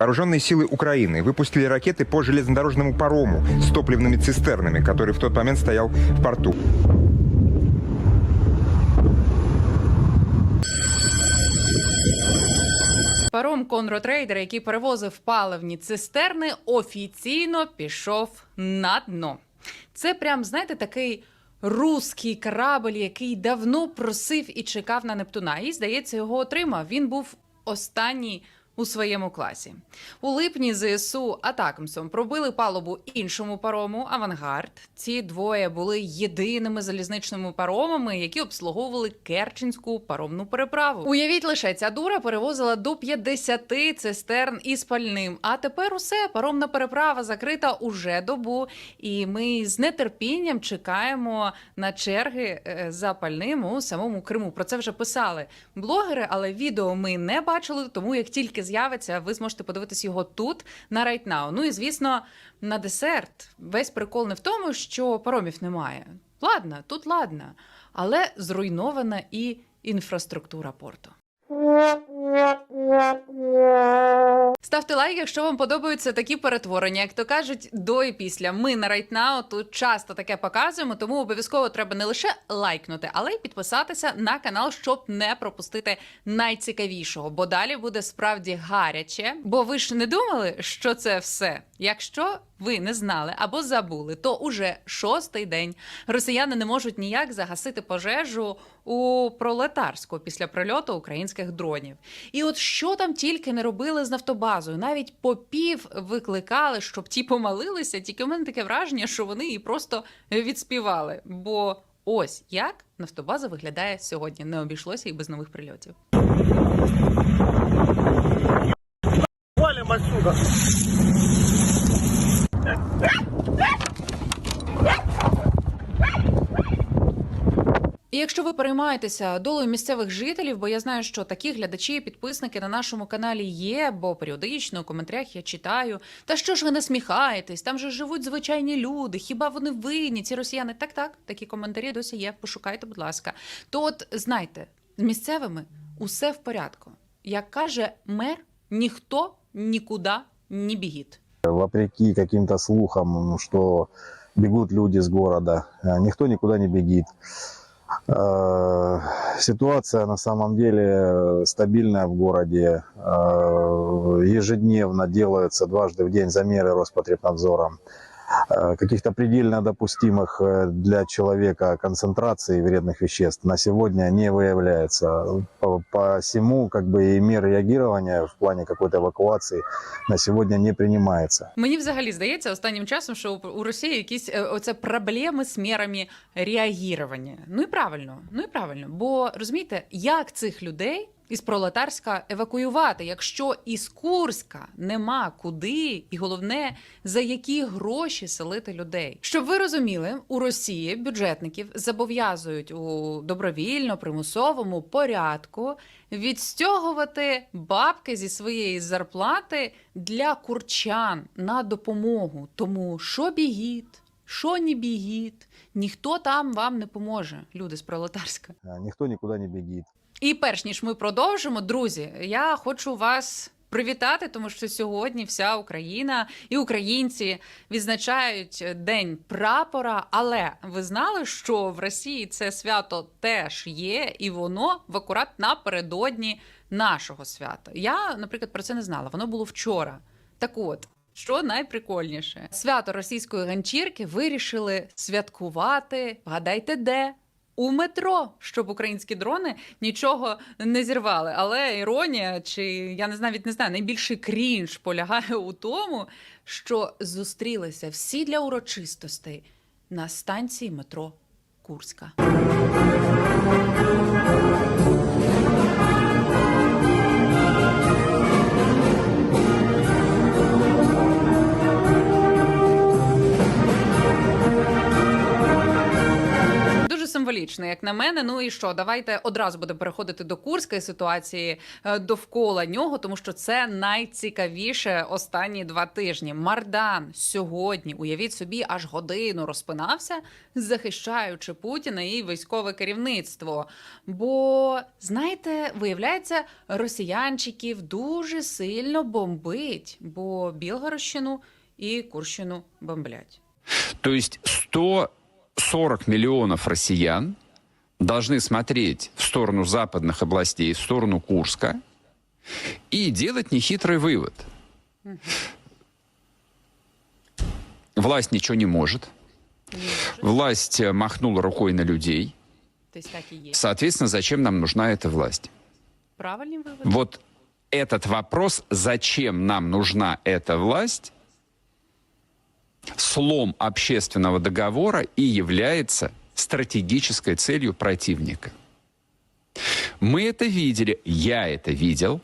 Вооруженные силы Украины выпустили ракеты по железнодорожному парому с топливными цистернами, который в тот момент стоял в порту. Паром Конротрейдер, який перевозив паливні цистерни, офіційно пішов на дно. Це прям, знаєте, такий руський корабль, який давно просив і чекав на Нептуна. І, здається, його отримав. Він був останній у своєму класі. У липні ЗСУ Атакамсом пробили палубу іншому парому Авангард. Ці двоє були єдиними залізничними паромами, які обслуговували Керченську паромну переправу. Уявіть лише ця дура перевозила до 50 цистерн із пальним. А тепер усе паромна переправа закрита уже добу, і ми з нетерпінням чекаємо на черги е, за пальним у самому Криму. Про це вже писали блогери, але відео ми не бачили, тому як тільки з'явиться, ви зможете подивитись його тут на Right Now. Ну і звісно, на десерт. Весь прикол не в тому, що паромів немає. Ладно, тут ладно, але зруйнована і інфраструктура порту. Ставте лайк, якщо вам подобаються такі перетворення, як то кажуть, до і після. Ми на Right Now тут часто таке показуємо, тому обов'язково треба не лише лайкнути, але й підписатися на канал, щоб не пропустити найцікавішого. Бо далі буде справді гаряче. Бо ви ж не думали, що це все. Якщо ви не знали або забули, то уже шостий день росіяни не можуть ніяк загасити пожежу у пролетарську після прильоту українських дронів. І от що там тільки не робили з нафтобазою, навіть попів викликали, щоб ті помолилися. Тільки в мене таке враження, що вони її просто відспівали. Бо ось як нафтобаза виглядає сьогодні. Не обійшлося і без нових прильотів. Валим отсюда. І якщо ви переймаєтеся долею місцевих жителів, бо я знаю, що такі глядачі і підписники на нашому каналі є, бо періодично у коментарях я читаю. Та що ж ви насміхаєтесь? Там же живуть звичайні люди. Хіба вони винні? Ці росіяни? Так, так, такі коментарі досі є. Пошукайте, будь ласка. То от знайте, з місцевими усе в порядку. Як каже мер, ніхто нікуди не бігіть. Вопреки каким-то слухам, что бегут люди с города, э, никто никуда не бегит. Э, Ситуация на самом деле стабильная в городе. Э, Ежедневно делаются дважды в день замеры Роспотребнадзором. Э, Каких-то предельно допустимых э, для человека концентраций вредных веществ на сегодня не выявляется. По- Посему как бы и мер реагирования в плане какой-то эвакуации на сегодня не принимается. Мені взагалі здається останнім часом, що у- у Росії якісь е, оце проблеми з мірами реагування. Ну і правильно, ну і правильно. Бо розумієте, як цих людей із пролетарська евакуювати, якщо із Курська нема куди, і головне за які гроші селити людей. Щоб ви розуміли, у Росії бюджетників зобов'язують у добровільно примусовому порядку відстягувати бабки зі своєї зарплати для курчан на допомогу. Тому що бігіт, що не бігіт, ніхто там вам не поможе, люди з пролетарська. Никто никуда не бегит. І перш ніж ми продовжимо, друзі, я хочу вас. Привітати, тому що сьогодні вся Україна і українці відзначають День прапора. Але ви знали, що в Росії це свято теж є, і воно в акурат напередодні нашого свята. Я, наприклад, про це не знала. Воно було вчора. Так от. Що найприкольніше, свято російської ганчірки вирішили святкувати. Вгадайте, де? У метро, щоб українські дрони нічого не зірвали. Але іронія, чи я не знаю, не знаю, найбільший крінж полягає у тому, що зустрілися всі для урочистостей на станції метро Курська. символічно, як на мене. Ну і що, давайте одразу будемо переходити до Курської ситуації е, довкола нього, тому що це найцікавіше останні два тижні. Мардан сьогодні, уявіть собі, аж годину розпинався, захищаючи Путіна і військове керівництво. Бо знаєте, виявляється, росіянчиків дуже сильно бомбить, бо Білгородщину і Курщину бомблять. Тобто 100 40 миллионов россиян должны смотреть в сторону западных областей, в сторону Курска, и делать нехитрый вывод. Власть ничего не может. Власть э, махнула рукой на людей. Соответственно, зачем нам нужна эта власть? Правильный вывод. Вот этот вопрос, зачем нам нужна эта власть, слом общественного договора и является стратегической целью противника. Мы это видели, я это видел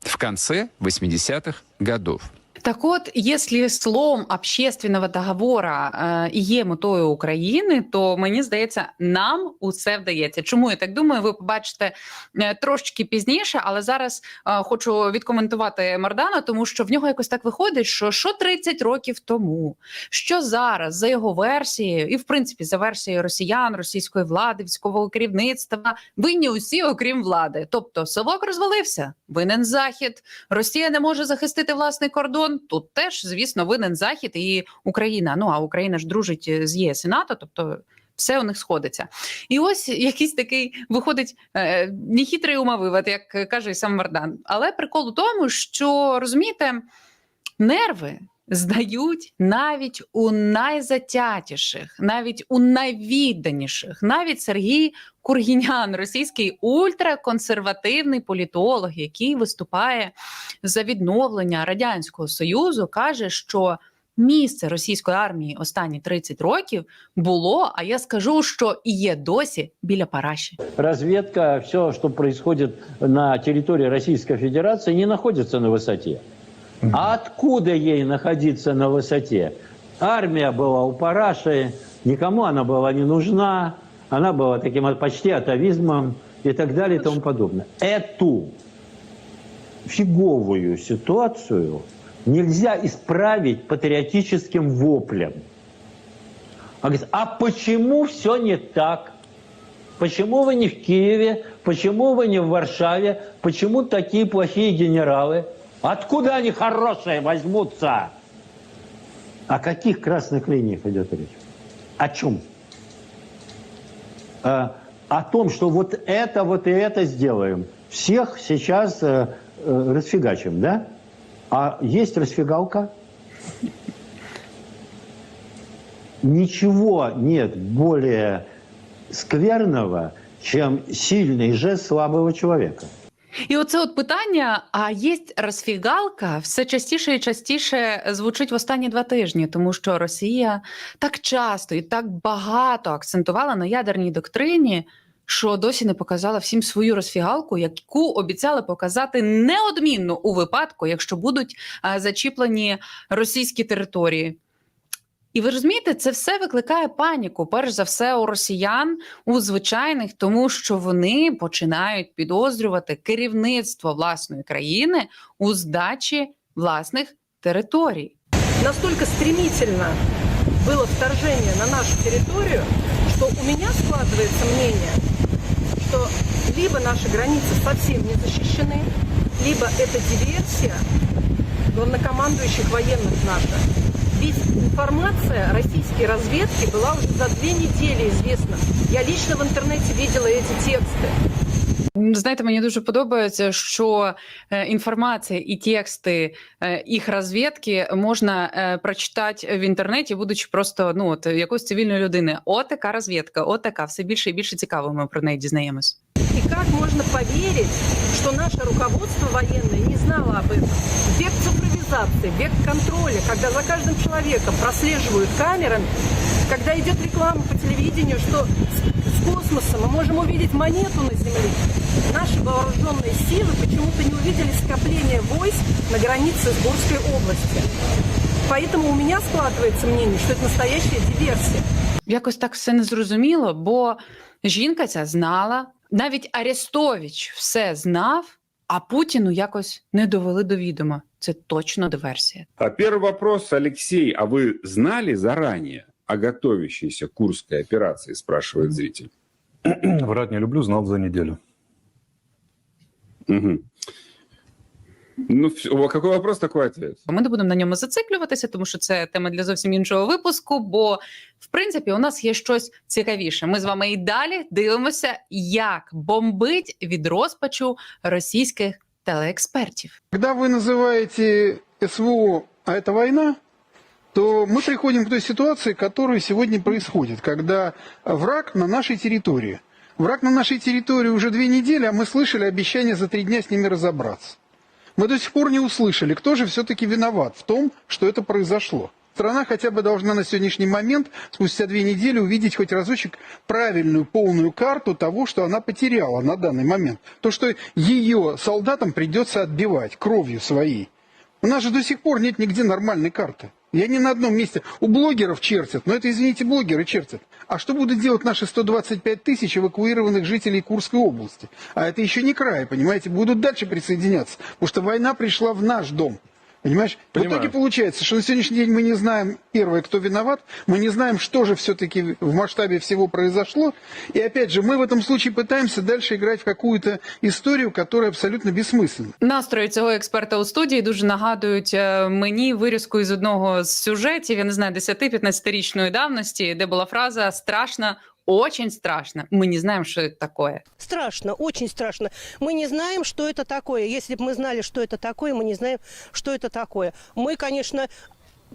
в конце 80-х годов. Так от, якщо слом общественного договора е, і є метою України, то мені здається, нам усе вдається. Чому я так думаю? Ви побачите е, трошечки пізніше, але зараз е, хочу відкоментувати Мардана, тому що в нього якось так виходить, що що 30 років тому, що зараз за його версією, і в принципі за версією росіян, російської влади, військового керівництва, винні усі, окрім влади. Тобто Совок розвалився, винен захід. Росія не може захистити власний кордон. Тут теж, звісно, винен захід і Україна. Ну а Україна ж дружить з ЄС і НАТО, тобто. Все у них сходиться, і ось якийсь такий виходить е, нехитрий умовивод, як каже сам Мардан. Але прикол у тому, що розумієте, нерви здають навіть у найзатятіших, навіть у найвідданіших. Навіть Сергій Кургінян, російський ультраконсервативний політолог, який виступає за відновлення радянського союзу, каже, що місце російської армії останні 30 років було. А я скажу, що і є досі біля параші. разведка, все, что происходит на территории Российской Федерации, не находится на высоте. А откуда ей находиться на высоте? Армия была у параши, никому она была не нужна, она была таким почти атовизмом и так далее и тому подобное. Эту фиговую ситуацию нельзя исправить патриотическим воплем. А, говорит, а почему все не так? Почему вы не в Киеве? Почему вы не в Варшаве? Почему такие плохие генералы? Откуда они хорошие возьмутся? О каких красных линиях идет речь? О чем? Э, о том, что вот это, вот и это сделаем. Всех сейчас э, э, расфигачим, да? А есть расфигалка? Ничего нет более скверного, чем сильный жест слабого человека. І оце от питання: а є розфігалка все частіше і частіше звучить в останні два тижні, тому що Росія так часто і так багато акцентувала на ядерній доктрині, що досі не показала всім свою розфігалку, яку обіцяли показати неодмінно у випадку, якщо будуть зачіплені російські території. І ви розумієте, це все викликає паніку, перш за все, у росіян, у звичайних, тому що вони починають підозрювати керівництво власної країни у здачі власних територій. настолько стремительно было вторжение на нашу территорию, что у меня складывается мнение, что либо наши границы совсем не защищены, либо это диверсия главнокомандующих военных наших. Ведь информация российской разведки была уже за две недели известна. Я лично в интернете видела эти тексты. Знаєте, мені дуже подобається, що е, інформація і тексти е, їх розвідки можна е, прочитати в інтернеті, будучи просто ну от якоюсь цивільною людиною. От така розвідка, от така, все більше і більше цікаво. Ми про неї дізнаємось. И как можно поверить, что наше руководство военное не знало об этом? Век цифровизации, век контроля, когда за каждым человеком прослеживают камерами, когда идет реклама по телевидению, что с, с космоса мы можем увидеть монету на Земле. Наши вооруженные силы почему-то не увидели скопление войск на границе с Бурской области. Поэтому у меня складывается мнение, что это настоящая диверсия. Якось так все незрозуміло, бо жінка ця знала, навіть Арестович все знав, а Путіну якось не довели до відома. Це точно диверсія. А Первый вопрос, Алексей, а вы знали заранее о готовящейся Курской операции, спрашивает зритель. Врать не люблю, знал за неделю. Мгм. Ну, какой вопрос, такой ответ. Ми не будемо на ньому зациклюватися, тому що це тема для зовсім іншого випуску. Бо в принципі у нас є щось цікавіше. Ми з вами і далі дивимося, як бомбить від розпачу російських телеекспертів. Когда вы называете СВО, а это война, то мы приходим к той ситуации, которая сегодня происходит, когда враг на нашей территории. Враг на нашей территории уже две недели, а мы слышали обещание за три дня с ними разобраться. Мы до сих пор не услышали, кто же все-таки виноват в том, что это произошло. Страна хотя бы должна на сегодняшний момент, спустя две недели, увидеть хоть разочек правильную, полную карту того, что она потеряла на данный момент. То, что ее солдатам придется отбивать кровью своей. У нас же до сих пор нет нигде нормальной карты. Я ни на одном месте. У блогеров чертят, но это, извините, блогеры чертят. А что будут делать наши 125 тысяч эвакуированных жителей Курской области? А это еще не край, понимаете, будут дальше присоединяться. Потому что война пришла в наш дом. Понимаешь? В Понимаю. итоге получается, что на сегодняшний день мы не знаем, первое, кто виноват, мы не знаем, что же все-таки в масштабе всего произошло. И опять же, мы в этом случае пытаемся дальше играть в какую-то историю, которая абсолютно бессмысленна. Настрої цього експерта у студії дуже нагадують е, мені вирізку із одного з сюжетів, я не знаю, 10-15-річної давності, де була фраза страшно, очень страшно. Ми не знаємо, що це таке. Страшно, очень страшно. Мы не знаем, что это такое. Если бы мы знали, что это такое, мы не знаем, что это такое. Мы, конечно,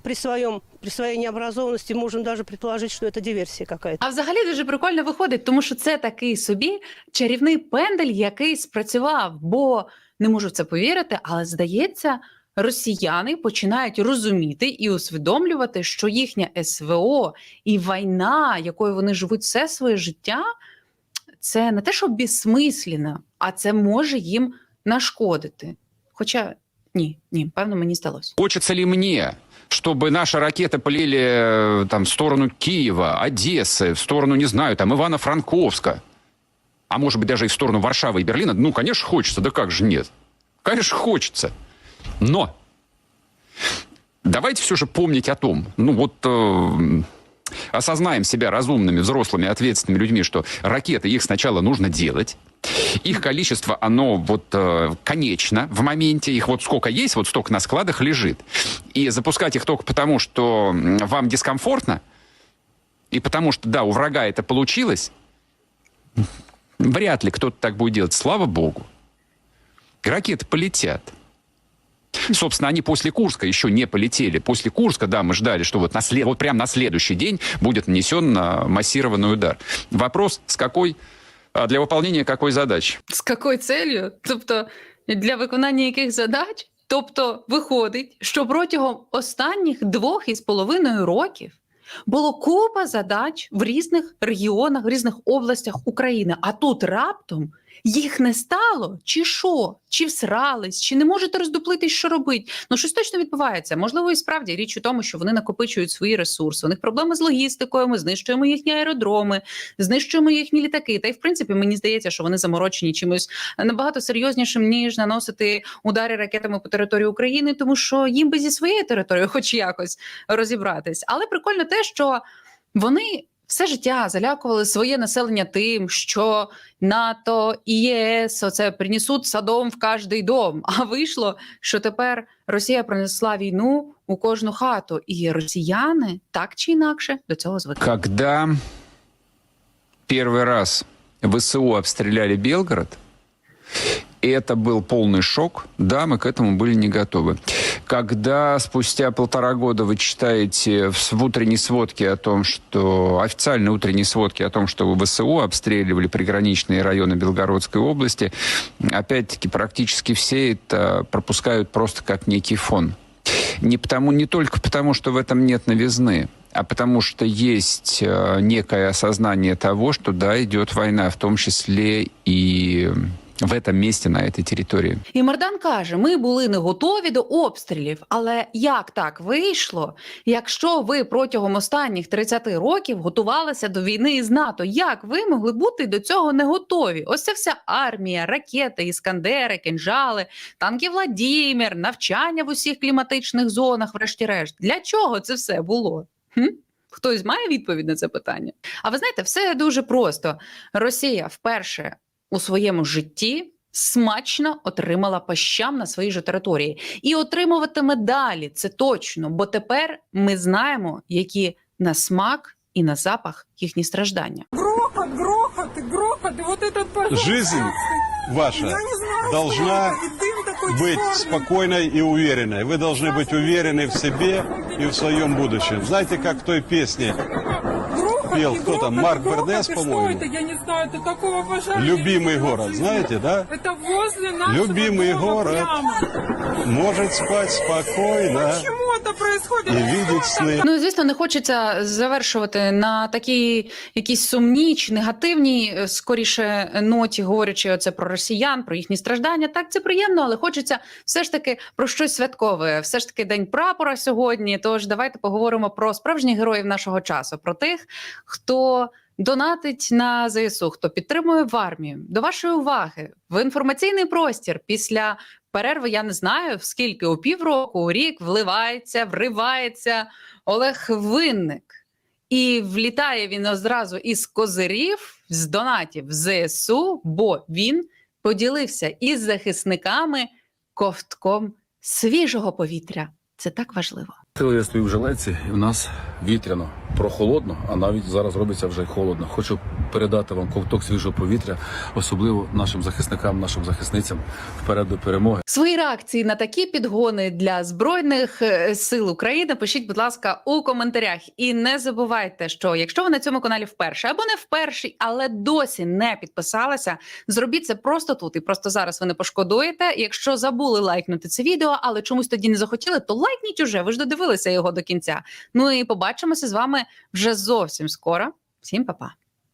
при, своем, при своей необразованности можем даже предположить, что это диверсия какая-то. А взагалі дуже прикольно виходить, тому що це такий собі чарівний пендель, який спрацював. Бо не можу в це повірити, але здається, росіяни починають розуміти і усвідомлювати, що їхня СВО і війна, якою вони живуть все своє життя, це не те, що безсмислено, а це може їм нашкодити. Хоча ні, ні, певно, мені здалося. Хочется ли мне, чтобы наши ракеты полили э, там, в сторону Киева, Одессы, в сторону, не знаю, там, Ивано-Франковска, а может быть даже и в сторону Варшавы и Берлина? Ну, конечно, хочется, да как же нет? Конечно, хочется. Но давайте все же помнить о том, ну вот э, осознаем себя разумными, взрослыми, ответственными людьми, что ракеты, их сначала нужно делать, их количество, оно вот э, конечно в моменте, их вот сколько есть, вот столько на складах лежит. И запускать их только потому, что вам дискомфортно, и потому что, да, у врага это получилось, вряд ли кто-то так будет делать. Слава богу. Ракеты полетят. Собственно, они после Курска еще не полетели. После Курска, да, мы ждали, что вот, на след... вот прямо на следующий день будет нанесен а, массированный удар. Вопрос, с какой, а, для выполнения какой задачи? З якою целью? Тобто для виконання яких задач? Тобто, виходить, що протягом останніх двох із половиною років було купа задач в різних регіонах, в різних областях України. А тут раптом їх не стало, чи що? Чи всрались, чи не можете роздуплитись, що робить? Ну щось точно відбувається. Можливо, і справді річ у тому, що вони накопичують свої ресурси. У них проблеми з логістикою. Ми знищуємо їхні аеродроми, знищуємо їхні літаки. Та й в принципі мені здається, що вони заморочені чимось набагато серйознішим ніж наносити удари ракетами по території України, тому що їм би зі своєю територією, хоч якось розібратись. Але прикольно те, що вони Все життя залякували своє населення тим, що НАТО і ЄС оце принесуть садом в кожний дом. А вийшло, що тепер Росія принесла війну у кожну хату, і росіяни так чи інакше до цього звикли. Когда первый раз ВСУ обстреляли Белгород, и это был полный шок. Да, мы к этому были не готовы. Когда спустя полтора года вы читаете в, утренней сводке о том, что официальной утренней сводке о том, что ВСУ обстреливали приграничные районы Белгородской области, опять-таки практически все это пропускают просто как некий фон. Не, потому, не только потому, что в этом нет новизны, а потому что есть э, некое осознание того, что да, идет война, в том числе и в этом месте, на этой территории. І Мардан каже: ми були не готові до обстрілів. Але як так вийшло, якщо ви протягом останніх 30 років готувалися до війни із НАТО? Як ви могли бути до цього не готові? Ось ця вся армія, ракети, іскандери, кинжали, танки Владімір, навчання в усіх кліматичних зонах, врешті-решт. Для чого це все було? Хм? Хтось має відповідь на це питання? А ви знаєте, все дуже просто. Росія вперше у своєму житті смачно отримала по щам на своїй же території і отримуватиме далі. Це точно, бо тепер ми знаємо, які на смак і на запах їхні страждання. Грохот, грохот, грохот, и вот этот пожар. Жизнь ваша должна быть спокойной и уверенной. Вы должны быть уверены в себе и в своем будущем. Знаете, как в той песне пел кто там, Марк Бернес, по-моему? Я не знаю, это такого пожара. Любимый город, знаете, да? Это возле нашего Любимый дома город. прямо. Может спать спокойно Почему это происходит? и видеть сны. Ну і звісно, не хочеться завершувати на такій якійсь сумній чи негативній, е, скоріше ноті, говорячи оце про росіян, про їхні страждання. Так це приємно, але хочеться все ж таки про щось святкове. Все ж таки день прапора сьогодні. Тож давайте поговоримо про справжніх героїв нашого часу, про тих, хто. Донатить на ЗСУ, хто підтримує в армію. До вашої уваги в інформаційний простір після перерви. Я не знаю скільки у півроку, у рік вливається, вривається Олег Винник. І влітає він одразу із козирів, з донатів ЗСУ, бо він поділився із захисниками ковтком свіжого повітря. Це так важливо. Я стою в жилеці, і в нас вітряно, прохолодно, а навіть зараз робиться вже холодно. Хочу передати вам ковток свіжого повітря, особливо нашим захисникам, нашим захисницям вперед до перемоги. Свої реакції на такі підгони для збройних е, сил України пишіть, будь ласка, у коментарях. І не забувайте, що якщо ви на цьому каналі вперше або не вперше, але досі не підписалися, зробіть це просто тут і просто зараз ви не пошкодуєте. Якщо забули лайкнути це відео, але чомусь тоді не захотіли, то лайкніть уже. Ви ж додивилися його до кінця. Ну і побачимося з вами вже зовсім скоро. Всім па-па!